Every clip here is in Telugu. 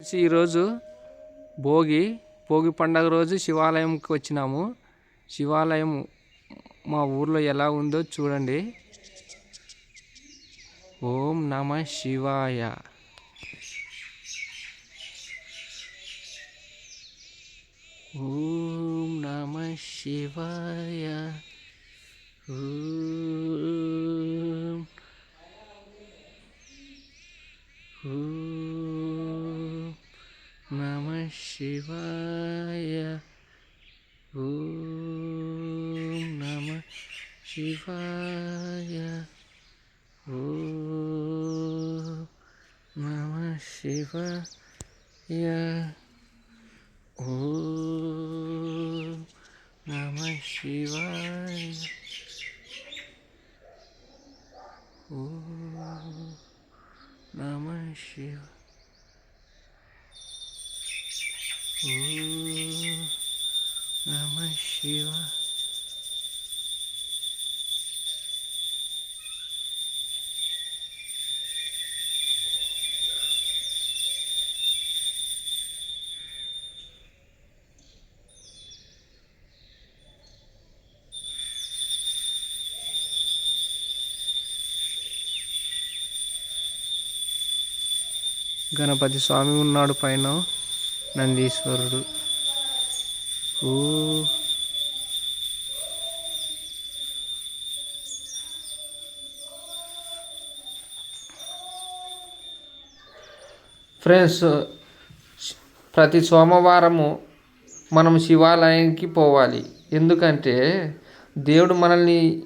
ఈరోజు భోగి భోగి పండగ రోజు శివాలయంకి వచ్చినాము. శివాలయం మా ఊర్లో ఎలా ఉందో చూడండి. ఓం నమ శివాయ. ఓం నమ శివాయ. ఓ శివాయ ఓం నమ శివాయ ఓం నమ శివాయ ఓం నమ శివాయ ఓం నమ శివ ఓం నమ శివ గణపతి స్వామి ఉన్నాడు పైన నందీశ్వరుడు. ఓ ఫ్రెండ్స్ ప్రతి సోమవారము మనం శివాలయానికి పోవాలి. ఎందుకంటే దేవుడు మనల్ని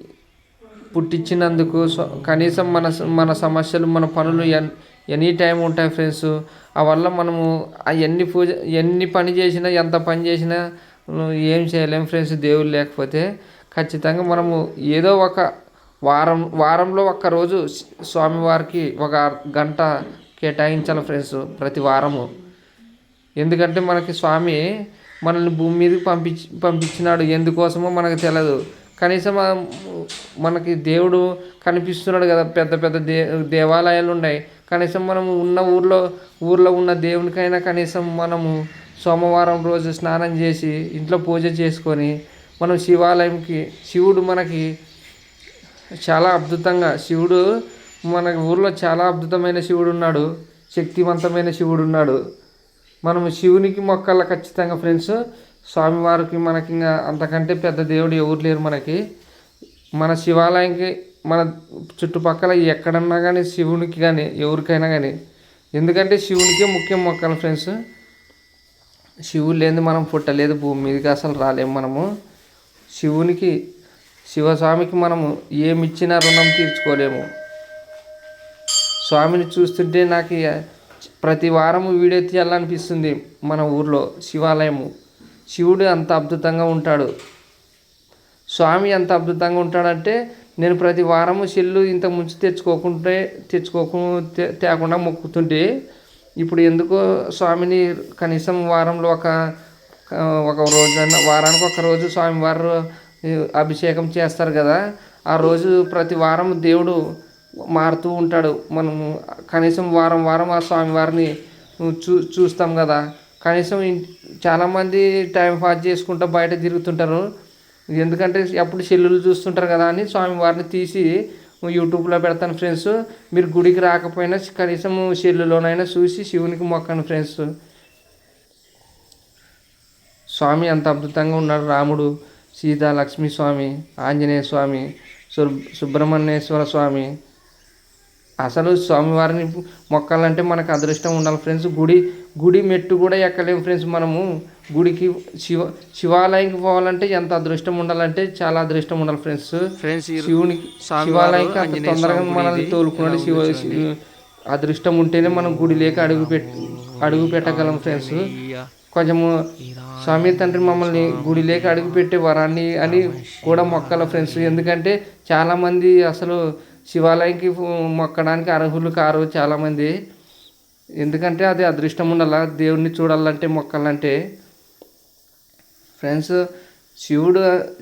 పుట్టించినందుకు కనీసం మన మన సమస్యలు మన పనులు ఎనీ టైం ఉంటాయి ఫ్రెండ్స్ ఆ వల్ల మనము ఎన్ని పూజ ఎన్ని పని చేసినా ఎంత పని చేసినా ఏం చేయలేం ఫ్రెండ్స్ దేవుడు లేకపోతే. ఖచ్చితంగా మనము ఏదో ఒక వారం వారంలో ఒక్క రోజు స్వామివారికి ఒక గంట కేటాయించాలి ఫ్రెండ్స్ ప్రతి వారము. ఎందుకంటే మనకి స్వామి మనల్ని భూమి మీదకి పంపించి పంపించినాడు. ఎందుకోసమో మనకు తెలియదు కనీసం మనకి దేవుడు కనిపిస్తున్నాడు కదా పెద్ద పెద్ద దే దేవాలయాలు ఉన్నాయి. కనీసం మనం ఉన్న ఊర్లో ఊర్లో ఉన్న దేవునికైనా కనీసం మనము సోమవారం రోజు స్నానం చేసి ఇంట్లో పూజ చేసుకొని మనం శివాలయంకి శివుడు మనకి చాలా అద్భుతంగా శివుడు మన ఊర్లో చాలా అద్భుతమైన శివుడు ఉన్నాడు శక్తివంతమైన శివుడు ఉన్నాడు. మనం శివునికి మొక్కల ఖచ్చితంగా ఫ్రెండ్స్ స్వామివారికి మనకి ఇంకా అంతకంటే పెద్ద దేవుడు ఎవరు లేరు మనకి. మన శివాలయంకి మన చుట్టుపక్కల ఎక్కడన్నా కానీ శివునికి కానీ ఎవరికైనా కానీ ఎందుకంటే శివునికే ముఖ్యం మొక్కలు ఫ్రెండ్స్. శివుడు లేని మనం పుట్టలేదు భూమి మీదకి అసలు రాలేము మనము. శివునికి శివస్వామికి మనము ఏమి ఇచ్చినా రుణం తీర్చుకోలేము. స్వామిని చూస్తుంటే నాకు ప్రతి వారం వీడియో తీయాలనిపిస్తుంది మన ఊర్లో శివాలయము. శివుడు అంత అద్భుతంగా ఉంటాడు. స్వామి ఎంత అద్భుతంగా ఉంటాడంటే నేను ప్రతి వారము సెల్లు ఇంత ముంచి తెచ్చుకోకుంటే తెచ్చుకోకు తేకుండా మొక్కుతుంటే ఇప్పుడు ఎందుకో స్వామిని కనీసం వారంలో ఒక ఒక రోజు వారానికి ఒక రోజు స్వామివారు అభిషేకం చేస్తారు కదా ఆ రోజు ప్రతి వారం దేవుడు మారుతూ ఉంటాడు. మనము కనీసం వారం వారం ఆ స్వామివారిని చూ చూస్తాం కదా. కనీసం చాలామంది టైం పాస్ చేసుకుంటూ బయట తిరుగుతుంటారు. ఎందుకంటే ఎప్పుడు సెల్లులు చూస్తుంటారు కదా అని స్వామివారిని తీసి యూట్యూబ్లో పెడతాను ఫ్రెండ్స్. మీరు గుడికి రాకపోయినా కనీసం సెల్లులోనైనా చూసి శివునికి మొక్కండి ఫ్రెండ్స్. స్వామి అంత అద్భుతంగా ఉన్నాడు రాముడు సీత లక్ష్మీ స్వామి ఆంజనేయ స్వామి సుబ్ సుబ్రహ్మణ్యేశ్వర స్వామి అసలు స్వామివారిని మొక్కాలంటే మనకు అదృష్టం ఉండాలి ఫ్రెండ్స్. గుడి గుడి మెట్టు కూడా ఎక్కలేము ఫ్రెండ్స్ మనము. గుడికి శివ శివాలయంకి పోవాలంటే ఎంత అదృష్టం ఉండాలంటే చాలా అదృష్టం ఉండాలి ఫ్రెండ్స్. శివునికి శివాలయంకి అంత తొందరగా మనల్ని తోలుకున్నాడు శివ- అదృష్టం ఉంటేనే మనం గుడి లేక అడుగు పెట్ అడుగు పెట్టగలం ఫ్రెండ్స్. కొంచెము స్వామి తండ్రి మమ్మల్ని గుడి లేక అడుగు పెట్టే వరాన్ని అని కూడా మొక్కల ఫ్రెండ్స్. ఎందుకంటే చాలామంది అసలు శివాలయంకి మొక్కడానికి అర్హులు కారు చాలామంది ఎందుకంటే అది అదృష్టం ఉండాల? దేవుడిని చూడాలంటే మొక్కాలంటే. ఫ్రెండ్స్ శివుడు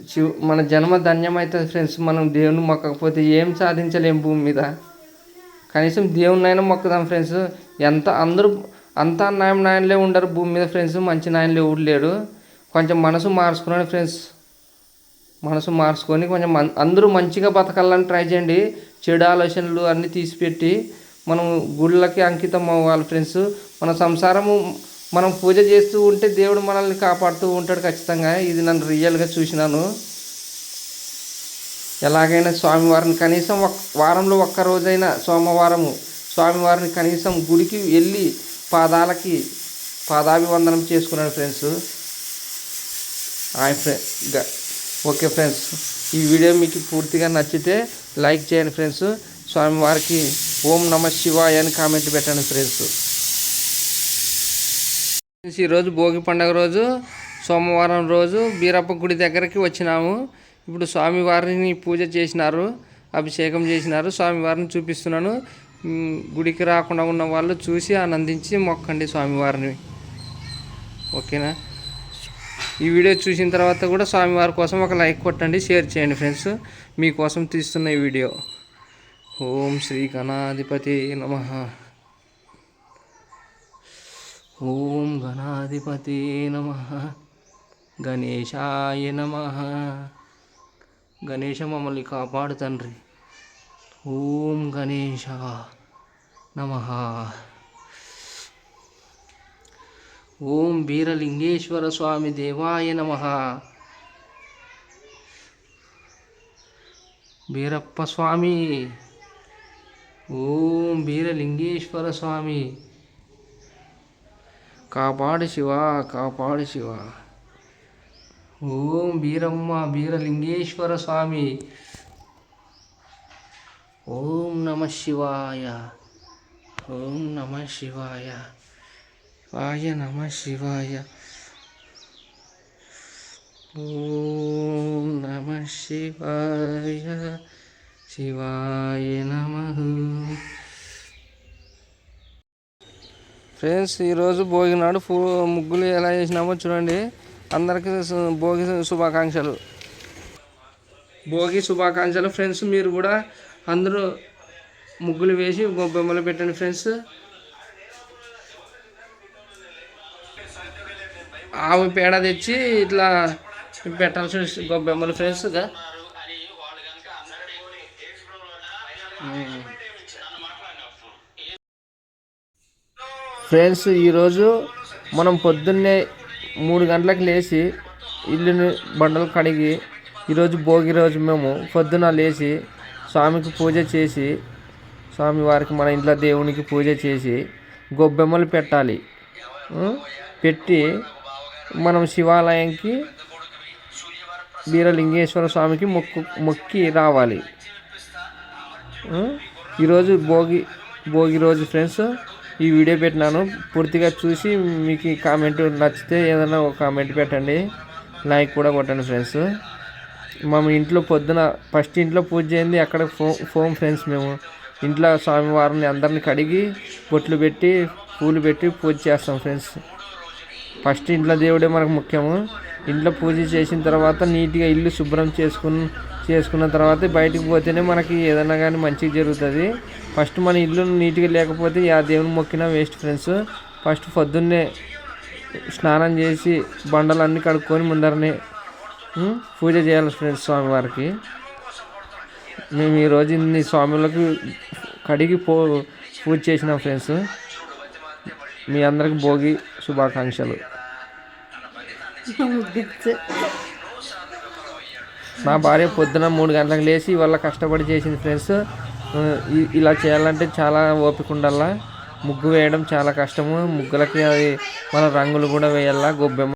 శివు మన జన్మ ధన్యమవుతుంది ఫ్రెండ్స్. మనం దేవుని మొక్కకపోతే ఏం సాధించలేం భూమి మీద. కనీసం దేవుణ్ణైనా మొక్కుదాం ఫ్రెండ్స్. ఎంత అందరూ అంతా నాయం నాయనలే ఉండరు భూమి మీద ఫ్రెండ్స్. మంచి నాయనలు ఎవరు కొంచెం మనసు మార్చుకున్నాను ఫ్రెండ్స్. మనసు మార్చుకొని కొంచెం అందరూ మంచిగా బతకాలని ట్రై చేయండి. చెడు ఆలోచనలు అన్నీ తీసిపెట్టి మనం గుళ్ళకి అంకితం అవ్వాలి ఫ్రెండ్స్. మన సంసారము మనం పూజ చేస్తూ ఉంటే దేవుడు మనల్ని కాపాడుతూ ఉంటాడు ఖచ్చితంగా. ఇది నన్ను రియల్గా చూసినాను. ఎలాగైనా స్వామివారిని కనీసం ఒక వారంలో ఒక్క రోజైనా సోమవారము స్వామివారిని కనీసం గుడికి వెళ్ళి పాదాలకి పాదాభివందనం చేసుకున్నాడు friends. Hi friend okay friends ఈ వీడియో మీకు పూర్తిగా నచ్చితే లైక్ చేయండి ఫ్రెండ్స్. స్వామివారికి ఓం నమ శివాయ అని కామెంట్ పెట్టండి ఫ్రెండ్స్. ఫ్రెండ్స్, ఈరోజు భోగి పండగ రోజు సోమవారం రోజు బీరప్ప గుడి దగ్గరికి వచ్చినాము. ఇప్పుడు స్వామివారిని పూజ చేసినారు అభిషేకం చేసినారు. స్వామివారిని చూపిస్తున్నాను. గుడికి రాకుండా ఉన్న వాళ్ళు చూసి ఆనందించి మొక్కండి స్వామివారిని ఓకేనా? ఈ వీడియో చూసిన తర్వాత కూడా స్వామివారి కోసం ఒక లైక్ కొట్టండి షేర్ చేయండి ఫ్రెండ్స్. మీకోసం తీస్తున్న ఈ వీడియో. ఓం శ్రీ గణాధిపతి నమ. ఓం గణాధిపతి నమ. గణేశాయ నమ. గణేశ మమ్మల్ని కాపాడు తండ్రి. ఓం గణేశ నమ. ఓం వీరలింగేశ్వర స్వామి దేవాయ నమ వీరప్ప స్వామి ఓం వీరలింగేశ్వర స్వామి కాపాడు శివ కాపాడు శివ ఓం వీరమ్మ వీరలింగేశ్వర స్వామి ఓం నమ శివాయ ఓం నమ శివాయ వాయ నమ శివాయ. ఓం నమ శివాయ. శివాయ నమ. ఫ్రెండ్స్ ఈరోజు భోగి నాడు ఫూ ముగ్గులు ఎలా చేసినామో చూడండి. అందరికీ భోగి శుభాకాంక్షలు. భోగి శుభాకాంక్షలు. ఫ్రెండ్స్ మీరు కూడా అందరూ ముగ్గులు వేసి బొమ్మలు పెట్టండి ఫ్రెండ్స్. ఆవు పేడ తెచ్చి ఇట్లా పెట్టాల్సి వస్తుంది. గొబ్బెమ్మలు ఫ్రెండ్స్గా ఫ్రెండ్స్ ఈరోజు మనం పొద్దున్నే మూడు గంటలకు లేచి ఇల్లుని బండలు కడిగి ఈరోజు భోగి రోజు మేము పొద్దున లేచి స్వామికి పూజ చేసి స్వామివారికి మన ఇంట్లో దేవునికి పూజ చేసి గొబ్బెమ్మలు పెట్టాలి. పెట్టి మనం శివాలయంకి వీరలింగేశ్వర స్వామికి మొక్కు మొక్కి రావాలి. ఈరోజు భోగి భోగి రోజు ఫ్రెండ్స్ ఈ వీడియో పెట్టినాను. పూర్తిగా చూసి మీకు కామెంట్ నచ్చితే ఏదైనా ఒక కామెంట్ పెట్టండి. లైక్ కూడా కొట్టండి ఫ్రెండ్స్. మేము ఇంట్లో పొద్దున ఫస్ట్ ఇంట్లో పూజ చేయండి. అక్కడ ఫో ఫోమ్ ఫ్రెండ్స్ మేము. ఇంట్లో స్వామివారిని అందరిని కడిగి బొట్లు పెట్టి పూలు పెట్టి పూజ చేస్తాం ఫ్రెండ్స్. ఫస్ట్ ఇంట్లో దేవుడే మనకు ముఖ్యము. ఇంట్లో పూజ చేసిన తర్వాత నీట్గా ఇల్లు శుభ్రం చేసుకుని చేసుకున్న తర్వాత బయటికి పోతేనే మనకి ఏదైనా కానీ మంచిగా జరుగుతుంది. ఫస్ట్ మన ఇల్లు నీట్గా లేకపోతే ఆ దేవుని మొక్కినా వేస్ట్ ఫ్రెండ్స్. ఫస్ట్ పొద్దున్నే స్నానం చేసి బండలన్నీ కడుక్కొని ముందరనే పూజ చేయాలి ఫ్రెండ్స్ స్వామివారికి. మేము ఈరోజు ఇన్ని స్వాములకు కడిగి పో పూజ చేసినాం ఫ్రెండ్స్. మీ అందరికి భోగి శుభాకాంక్షలు. నా భార్య పొద్దున మూడు గంటలకు లేచి వాళ్ళ కష్టపడి చేసింది ఫ్రెండ్స్. ఇలా చేయాలంటే చాలా ఓపిక ఉండాలా? ముగ్గు వేయడం చాలా కష్టము. ముగ్గులకి అది మన రంగులు కూడా వేయాలా? గొబ్బెమ్మ